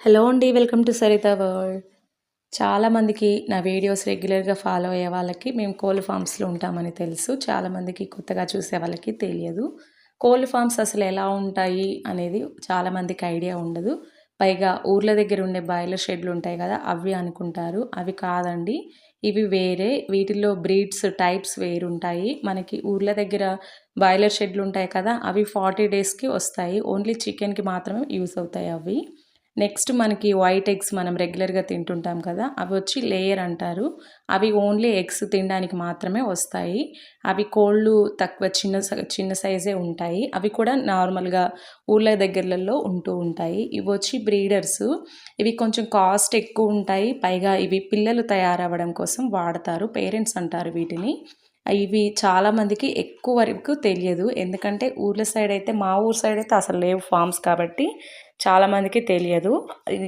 Hello అండి welcome to Saritha world. చాలామందికి నా వీడియోస్ రెగ్యులర్గా ఫాలో అయ్యే వాళ్ళకి మేము కోళ్ళ ఫామ్స్లో ఉంటామని తెలుసు. చాలామందికి కొత్తగా చూసే వాళ్ళకి తెలియదు. కోళ్ళ ఫామ్స్ అసలు ఎలా ఉంటాయి అనేది చాలామందికి ఐడియా ఉండదు. పైగా ఊర్ల దగ్గర ఉండే బాయిలర్ షెడ్లు ఉంటాయి కదా అవి అనుకుంటారు. అవి కాదండి ఇవి వేరే. వీటిల్లో బ్రీడ్స్ టైప్స్ వేరుంటాయి. మనకి ఊర్ల దగ్గర బాయిలర్ షెడ్లు ఉంటాయి కదా అవి ఫార్టీ డేస్కి వస్తాయి. ఓన్లీ చికెన్కి మాత్రమే యూస్ అవుతాయి అవి నెక్స్ట్ మనకి వైట్ ఎగ్స్ మనం రెగ్యులర్గా తింటుంటాం కదా అవి వచ్చి లేయర్ అంటారు. అవి ఓన్లీ ఎగ్స్ తినడానికి మాత్రమే వస్తాయి. అవి కోళ్ళు తక్కువ చిన్న చిన్న సైజే ఉంటాయి. అవి కూడా నార్మల్గా ఊళ్ళ దగ్గరలలో ఉంటూ ఉంటాయి. ఇవి వచ్చి బ్రీడర్స్ ఇవి కొంచెం కాస్ట్ ఎక్కువ ఉంటాయి. పైగా ఇవి పిల్లలు తయారవ్వడం కోసం వాడతారు పేరెంట్స్ అంటారు వీటిని. ఇవి చాలామందికి ఎక్కువ వరకు తెలియదు. ఎందుకంటే ఊర్ల సైడ్ అయితే మా ఊరు సైడ్ అయితే అసలు లేవు ఫామ్స్ కాబట్టి చాలామందికి తెలియదు.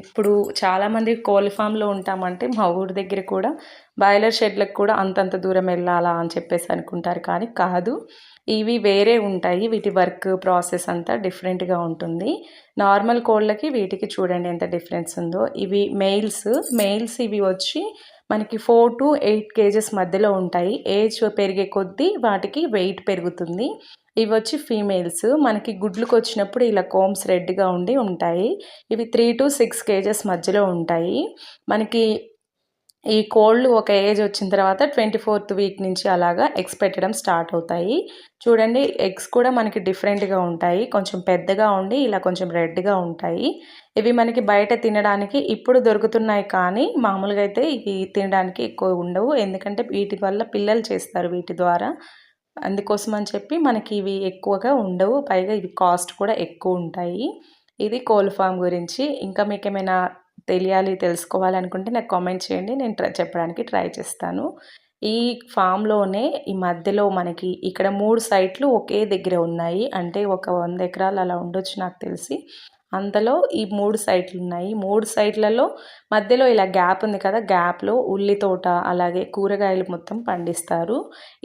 ఇప్పుడు చాలామంది కోళ్ళ ఫామ్లో ఉంటామంటే మా ఊరి దగ్గర కూడా బాయిలర్ షెడ్లకు కూడా అంతంత దూరం వెళ్ళాలా అని చెప్పేసి అనుకుంటారు. కానీ కాదు. ఇవి వేరే ఉంటాయి. వీటి వర్క్ ప్రాసెస్ అంతా డిఫరెంట్గా ఉంటుంది. నార్మల్ కోళ్ళకి వీటికి చూడండి ఎంత డిఫరెన్స్ ఉందో. ఇవి మెయిల్స్ మెయిల్స్ ఇవి వచ్చి మనకి ఫోర్ టు ఎయిట్ కేజెస్ మధ్యలో ఉంటాయి. ఏజ్ పెరిగే కొద్దీ వాటికి వెయిట్ పెరుగుతుంది. ఇవి వచ్చి ఫీమేల్స్. మనకి గుడ్లకు వచ్చినప్పుడు ఇలా కోమ్స్ రెడ్గా ఉండి ఉంటాయి. ఇవి త్రీ టు సిక్స్ కేజెస్ మధ్యలో ఉంటాయి. మనకి ఈ కోళ్ళు ఒక ఏజ్ వచ్చిన తర్వాత ట్వంటీ ఫోర్త్ వీక్ నుంచి అలాగా ఎగ్స్ పెట్టడం స్టార్ట్ అవుతాయి. చూడండి ఎగ్స్ కూడా మనకి డిఫరెంట్గా ఉంటాయి. కొంచెం పెద్దగా ఉండి ఇలా కొంచెం రెడ్గా ఉంటాయి. ఇవి మనకి బయట తినడానికి ఇప్పుడు దొరుకుతున్నాయి కానీ మామూలుగా అయితే ఇవి తినడానికి ఎక్కువ ఉండవు. ఎందుకంటే వీటి వల్ల పిల్లలు చేస్తారు వీటి ద్వారా. అందుకోసం అని చెప్పి మనకి ఇవి ఎక్కువగా ఉండవు. పైగా ఇవి కాస్ట్ కూడా ఎక్కువ ఉంటాయి. ఇది కోల్ ఫామ్ గురించి. ఇంకా మీకు ఏమైనా తెలియాలి తెలుసుకోవాలనుకుంటే నాకు కామెంట్ చేయండి. నేను ట్రై చెప్పడానికి ట్రై చేస్తాను. ఈ ఫామ్లోనే ఈ మధ్యలో మనకి ఇక్కడ మూడు సైట్లు ఒకే దగ్గర ఉన్నాయి. అంటే ఒక వంద ఎకరాలు అలా ఉండొచ్చు నాకు తెలిసి. అంతలో ఈ మూడు సైట్లు ఉన్నాయి మూడు సైట్లలో మధ్యలో ఇలా గ్యాప్ ఉంది కదా గ్యాప్లో ఉల్లి తోట అలాగే కూరగాయలు మొత్తం పండిస్తారు.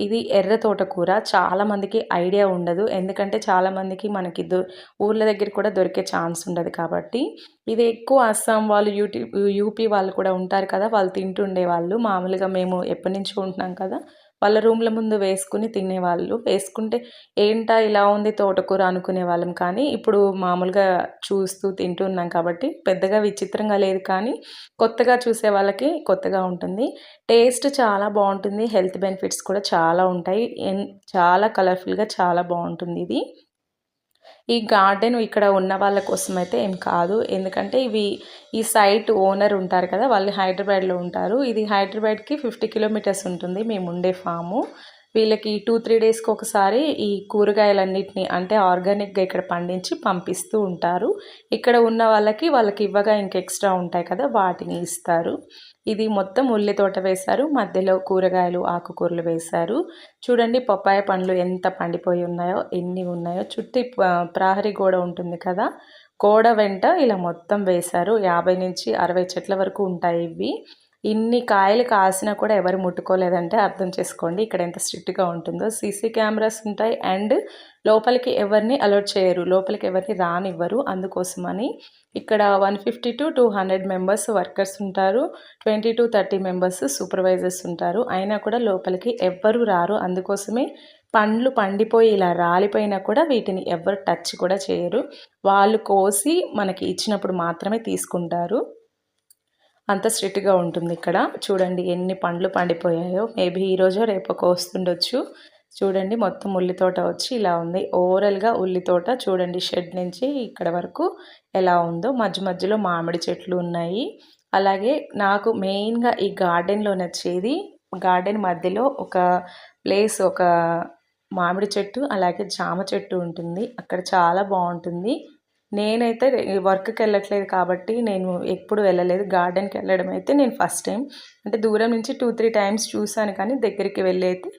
ఇది ఎర్ర తోటకూర చాలామందికి ఐడియా ఉండదు. ఎందుకంటే చాలామందికి మనకి దొ ఊర్ల దగ్గర కూడా దొరికే ఛాన్స్ ఉండదు కాబట్టి. ఇది ఎక్కువ అస్సాం వాళ్ళు యూటీ యూపీ వాళ్ళు కూడా ఉంటారు కదా వాళ్ళు తింటుండే వాళ్ళు. మామూలుగా మేము ఎప్పటి నుంచి ఉంటున్నాం కదా వాళ్ళ రూమ్ల ముందు వేసుకుని తినేవాళ్ళు. వేసుకుంటే ఏంటా ఇలా ఉంది తోటకూర అనుకునే వాళ్ళం కానీ ఇప్పుడు మామూలుగా చూస్తూ తింటున్నాం కాబట్టి పెద్దగా విచిత్రంగా లేదు. కానీ కొత్తగా చూసే వాళ్ళకి కొత్తగా ఉంటుంది. టేస్ట్ చాలా బాగుంటుంది. హెల్త్ బెనిఫిట్స్ కూడా చాలా ఉంటాయి. చాలా కలర్ఫుల్గా చాలా బాగుంటుంది ఇది. ఈ గార్డెన్ ఇక్కడ ఉన్న వాళ్ళ కోసం అయితే ఏం కాదు. ఎందుకంటే ఇవి ఈ సైట్ ఓనర్ ఉంటారు కదా వాళ్ళు హైదరాబాద్లో ఉంటారు. ఇది హైదరాబాద్కి ఫిఫ్టీ కిలోమీటర్స్ ఉంటుంది. మేము ఉండే ఫాము. వీళ్ళకి టూ త్రీ డేస్కి ఒకసారి ఈ కూరగాయలన్నిటిని అంటే ఆర్గానిక్గా ఇక్కడ పండించి పంపిస్తూ ఉంటారు. ఇక్కడ ఉన్న వాళ్ళకి వాళ్ళకి ఇవ్వగా ఇంక ఎక్స్ట్రా ఉంటాయి కదా వాటిని ఇస్తారు. ఇది మొత్తం ఉల్లి తోట వేశారు మధ్యలో కూరగాయలు ఆకుకూరలు వేశారు. చూడండి పప్పాయ పండ్లు ఎంత పండిపోయి ఉన్నాయో ఎన్ని ఉన్నాయో. చుట్టి ప్రహరీ గోడ ఉంటుంది కదా గోడ వెంట ఇలా మొత్తం వేశారు. యాభై నుంచి అరవై చెట్ల వరకు ఉంటాయి ఇవి. ఇన్ని కాయలు కాసినా కూడా ఎవరు ముట్టుకోలేదంటే అర్థం చేసుకోండి. ఇక్కడ ఎంత స్ట్రిక్ట్గా ఉంటుందో. సీసీ కెమెరాస్ ఉంటాయి అండ్ లోపలికి ఎవరిని అలర్ట్ చేయరు. లోపలికి ఎవరిని రానివ్వరు. అందుకోసమని ఇక్కడ one fifty to two hundred members workers ఉంటారు. Twenty to thirty members supervisors ఉంటారు. అయినా కూడా లోపలికి ఎవ్వరు రారు. అందుకోసమే పండ్లు పండిపోయి ఇలా రాలిపోయినా కూడా వీటిని ఎవరు టచ్ కూడా చేయరు. వాళ్ళు కోసి మనకి ఇచ్చినప్పుడు మాత్రమే తీసుకుంటారు. అంత స్ట్రిక్ట్గా ఉంటుంది ఇక్కడ. చూడండి ఎన్ని పండ్లు పండిపోయాయో. మేబీ ఈరోజు రేపు వస్తుండొచ్చు. చూడండి మొత్తం ఉల్లి తోట వచ్చి ఇలా ఉంది. ఓవరాల్గా ఉల్లి తోట చూడండి షెడ్ నుంచి ఇక్కడ వరకు ఎలా ఉందో. మధ్య మధ్యలో మామిడి చెట్లు ఉన్నాయి. అలాగే నాకు మెయిన్గా ఈ గార్డెన్లో నచ్చేది గార్డెన్ మధ్యలో ఒక ప్లేస్ ఒక మామిడి చెట్టు అలాగే జామ చెట్టు ఉంటుంది. అక్కడ చాలా బాగుంటుంది. నేనైతే వర్క్కి వెళ్ళట్లేదు కాబట్టి నేను ఎప్పుడు వెళ్ళలేదు. గార్డెన్కి వెళ్ళడం అయితే నేను ఫస్ట్ టైం అంటే దూరం నుంచి టూ త్రీ టైమ్స్ చూశాను కానీ దగ్గరికి వెళ్ళి అయితే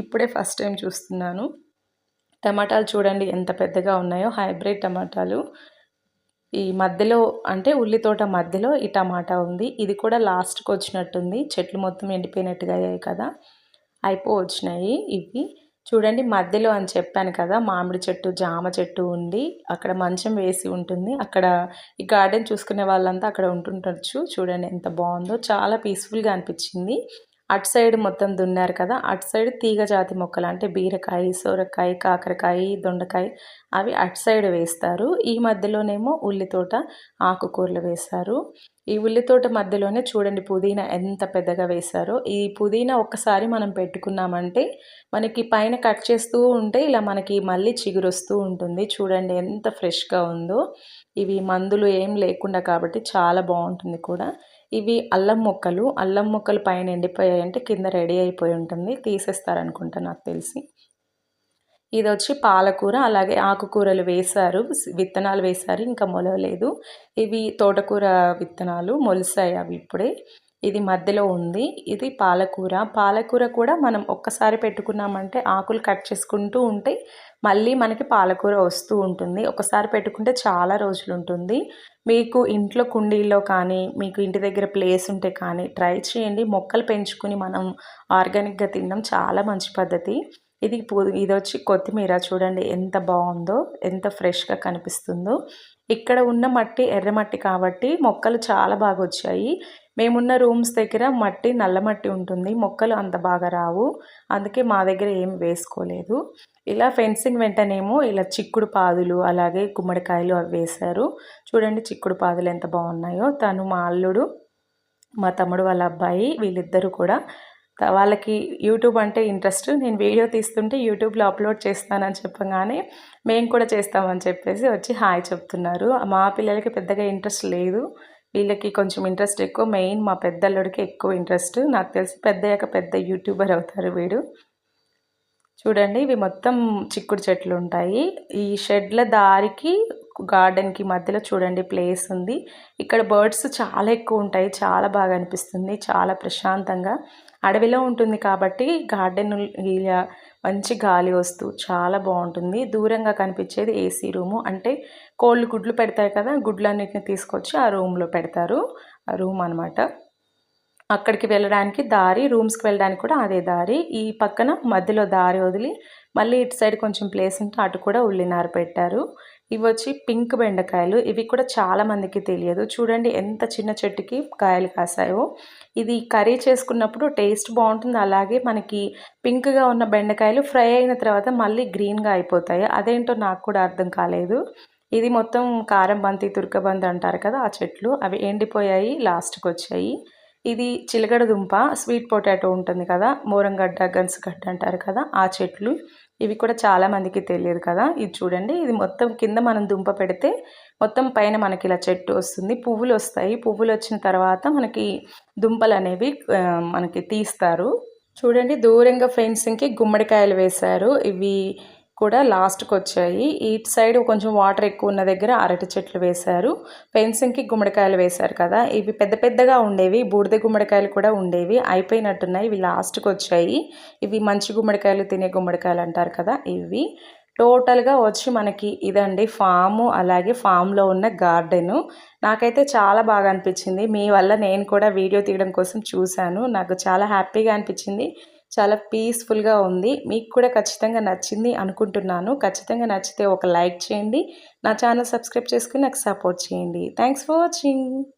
ఇప్పుడే ఫస్ట్ టైం చూస్తున్నాను. టమాటాలు చూడండి ఎంత పెద్దగా ఉన్నాయో. హైబ్రిడ్ టమాటాలు. ఈ మధ్యలో అంటే ఉల్లి తోట మధ్యలో ఈ టమాటా ఉంది. ఇది కూడా లాస్ట్కి వచ్చినట్టుంది. చెట్లు మొత్తం ఎండిపోయినట్టుగా అయ్యాయి కదా. అయిపో వచ్చినాయి ఇవి. చూడండి మధ్యలో అని చెప్పాను కదా మామిడి చెట్టు జామ చెట్టు ఉండి అక్కడ మంచం వేసి ఉంటుంది. అక్కడ ఈ గార్డెన్ చూసుకునే వాళ్ళంతా అక్కడ ఉంటుండొచ్చు. చూడండి ఎంత బాగుందో. చాలా పీస్ఫుల్గా అనిపించింది. అటు సైడ్ మొత్తం దున్నారు కదా అటు సైడ్ తీగ జాతి మొక్కలు అంటే బీరకాయ సొరకాయ కాకరకాయ దొండకాయ అవి అటు సైడ్ వేస్తారు. ఈ మధ్యలోనేమో ఉల్లి తోట ఆకుకూరలు వేస్తారు ఈ ఉల్లి తోట మధ్యలోనే చూడండి పుదీనా ఎంత పెద్దగా వేశారో. ఈ పుదీనా ఒక్కసారి మనం పెట్టుకున్నామంటే మనకి పైన కట్ చేస్తూ ఉంటే ఇలా మనకి మళ్ళీ చిగురు వస్తూ ఉంటుంది. చూడండి ఎంత ఫ్రెష్గా ఉందో. ఇవి మందులు ఏం లేకుండా కాబట్టి చాలా బాగుంటుంది కూడా. ఇవి అల్లం మొక్కలు. అల్లం మొక్కలు పైన ఎండిపోయాయంటే కింద రెడీ అయిపోయి ఉంటుంది. తీసేస్తారనుకుంటా నాకు తెలిసి. ఇది వచ్చి పాలకూర అలాగే ఆకుకూరలు వేశారు. విత్తనాలు వేశారు. ఇంకా మొలవలేదు. ఇవి తోటకూర విత్తనాలు మొలిసాయి అవి ఇప్పుడే. ఇది మధ్యలో ఉంది. ఇది పాలకూర. పాలకూర కూడా మనం ఒక్కసారి పెట్టుకున్నామంటే ఆకులు కట్ చేసుకుంటూ ఉంటే మళ్ళీ మనకి పాలకూర వస్తూ ఉంటుంది. ఒకసారి పెట్టుకుంటే చాలా రోజులు ఉంటుంది. మీకు ఇంట్లో కుండీల్లో కానీ మీకు ఇంటి దగ్గర ప్లేస్ ఉంటే కానీ ట్రై చేయండి. మొక్కలు పెంచుకుని మనం ఆర్గానిక్గా తినడం చాలా మంచి పద్ధతి. ఇది ఇది వచ్చి కొత్తిమీర చూడండి ఎంత బాగుందో ఎంత ఫ్రెష్గా కనిపిస్తుందో. ఇక్కడ ఉన్న మట్టి ఎర్రమట్టి కాబట్టి మొక్కలు చాలా బాగా వచ్చాయి. మేమున్న రూమ్స్ దగ్గర మట్టి నల్ల మట్టి ఉంటుంది. మొక్కలు అంత బాగా రావు. అందుకే మా దగ్గర ఏం వేసుకోలేదు. ఇలా ఫెన్సింగ్ వెంటనేమో ఇలా చిక్కుడు పాదులు అలాగే గుమ్మడికాయలు అవి వేశారు. చూడండి చిక్కుడు పాదులు ఎంత బాగున్నాయో. తను మా అల్లుడు మా తమ్ముడు వాళ్ళ అబ్బాయి వీళ్ళిద్దరూ కూడా వాళ్ళకి యూట్యూబ్ అంటే ఇంట్రెస్ట్. నేను వీడియో తీస్తుంటే యూట్యూబ్లో అప్లోడ్ చేస్తానని చెప్పగానే మేము కూడా చేస్తామని చెప్పేసి వచ్చి హాయ్ చెప్తున్నారు. మా పిల్లలకి పెద్దగా ఇంట్రెస్ట్ లేదు. వీళ్ళకి కొంచెం ఇంట్రెస్ట్ ఎక్కువ. మెయిన్ మా పెద్దల్లుడికి ఎక్కువ ఇంట్రెస్ట్. నాకు తెలిసి పెద్దయ్యాక పెద్ద యూట్యూబర్ అవుతారు వీడు. చూడండి ఇవి మొత్తం చిక్కుడు చెట్లు ఉంటాయి ఈ షెడ్ల దారికి గార్డెన్కి మధ్యలో చూడండి ప్లేస్ ఉంది. ఇక్కడ బర్డ్స్ చాలా ఎక్కువ ఉంటాయి. చాలా బాగా అనిపిస్తుంది. చాలా ప్రశాంతంగా. అడవిలో ఉంటుంది కాబట్టి గార్డెన్ ఇలా మంచి గాలి వస్తూ చాలా బాగుంటుంది. దూరంగా కనిపించేది ఏసీ రూము. అంటే కోళ్ళు గుడ్లు పెడతాయి కదా గుడ్లన్నిటిని తీసుకొచ్చి ఆ రూమ్లో పెడతారు. ఆ రూమ్ అనమాట అక్కడికి వెళ్ళడానికి దారి రూమ్స్కి వెళ్ళడానికి కూడా అదే దారి. ఈ పక్కన మధ్యలో దారి వదిలి మళ్ళీ ఇటు సైడ్ కొంచెం ప్లేస్ ఉంటే అటు కూడా ఉల్లినారు పెట్టారు. ఇవి వచ్చి పింక్ బెండకాయలు. ఇవి కూడా చాలా మందికి తెలియదు. చూడండి ఎంత చిన్న చెట్టుకి కాయలు కాసాయో. ఇది కర్రీ చేసుకున్నప్పుడు టేస్ట్ బాగుంటుంది. అలాగే మనకి పింక్గా ఉన్న బెండకాయలు ఫ్రై అయిన తర్వాత మళ్ళీ గ్రీన్గా అయిపోతాయి. అదేంటో నాకు కూడా అర్థం కాలేదు. ఇది మొత్తం కారం బంతి తుర్కబంతి అంటారు కదా ఆ చెట్లు. అవి ఎండిపోయాయి లాస్ట్కి వచ్చాయి. ఇది చిలగడ దుంప స్వీట్ పొటాటో ఉంటుంది కదా మోరంగడ్డ గన్సుగడ్డ అంటారు కదా ఆ చెట్లు. ఇవి కూడా చాలా మందికి తెలియదు కదా ఇది చూడండి. ఇది మొత్తం కింద మనం దుంప పెడితే మొత్తం పైన మనకి ఇలా చెట్టు వస్తుంది పువ్వులు వస్తాయి. పువ్వులు వచ్చిన తర్వాత మనకి దుంపలు అనేవి మనకి తీస్తారు. చూడండి దూరంగా ఫెన్సింగ్కి గుమ్మడికాయలు వేశారు. ఇవి కూడా లాస్ట్కి వచ్చాయి ఇటు సైడ్ కొంచెం వాటర్ ఎక్కువ ఉన్న దగ్గర అరటి చెట్లు వేశారు. పెన్సింగ్కి గుమ్మడికాయలు వేశారు కదా. ఇవి పెద్ద పెద్దగా ఉండేవి. బూడిద గుమ్మడికాయలు కూడా ఉండేవి. అయిపోయినట్టున్నాయి. ఇవి లాస్ట్కి వచ్చాయి ఇవి మంచి గుమ్మడికాయలు తినే గుమ్మడికాయలు అంటారు కదా ఇవి. టోటల్గా వచ్చి మనకి ఇదండి ఫాము అలాగే ఫామ్లో ఉన్న గార్డెను. నాకైతే చాలా బాగా అనిపించింది. మీ వల్ల నేను కూడా వీడియో తీయడం కోసం చూశాను. నాకు చాలా హ్యాపీగా అనిపించింది. చాలా పీస్ఫుల్గా ఉంది. మీకు కూడా ఖచ్చితంగా నచ్చింది అనుకుంటున్నాను. ఖచ్చితంగా నచ్చితే ఒక లైక్ చేయండి. నా ఛానల్ సబ్స్క్రైబ్ చేసుకుని నాకు సపోర్ట్ చేయండి. Thanks for watching.